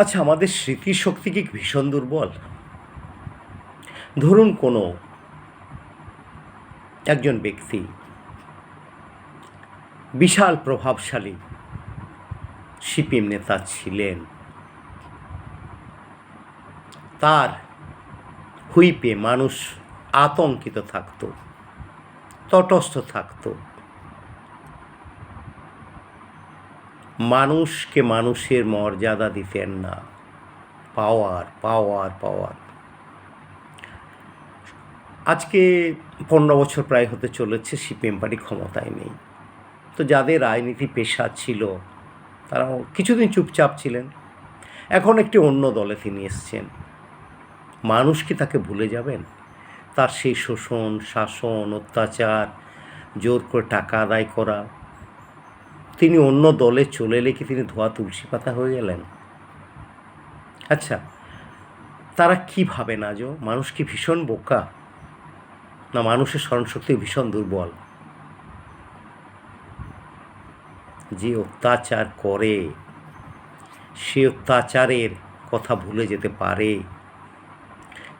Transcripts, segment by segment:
আচ্ছা আমাদের স্মৃতিশক্তি কি ভীষণ দুর্বল? ধরুন কোনো একজন ব্যক্তি বিশাল প্রভাবশালী সিপিএম নেতা ছিলেন। তার হুইপে মানুষ আতঙ্কিত থাকতো, তটস্থ থাকতো। মানুষকে মানুষের মর্যাদা দিতেন না। পাওয়ার পাওয়ার পাওয়ার। আজকে পনেরো বছর প্রায় হতে চলেছে, সিপিএম পার্টি ক্ষমতায় নেই। তো যাদের রাজনীতি পেশা ছিল তারা কিছুদিন চুপচাপ ছিলেন। এখন একটি অন্য দলে তিনি এসছেন। মানুষ কি তাকে ভুলে যাবেন? তার সেই শোষণ, শাসন, অত্যাচার, জোর করে টাকা আদায় করা তিনি অন্য দলে চলে এলে কি তিনি ধোয়া তুলসী পাতা হয়ে গেলেন। আচ্ছা তারা কি ভাবেন আজও মানুষ কি ভীষণ বোকা? না মানুষের স্মরণশক্তি ভীষণ দুর্বল? যে অত্যাচার করে, সে অত্যাচারের কথা ভুলে যেতে পারে।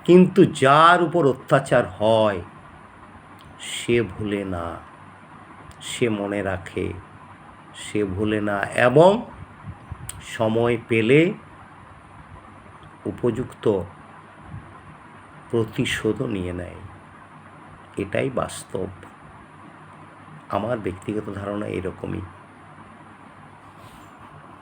কিন্তু যার উপর অত্যাচার হয়, সে ভুলে না, সে মনে রাখে। সে ভুলে না এবং সময় পেলে উপযুক্ত প্রতিশোধও নিয়ে নেয়। এটাই বাস্তব। আমার ব্যক্তিগত ধারণা এরকমই।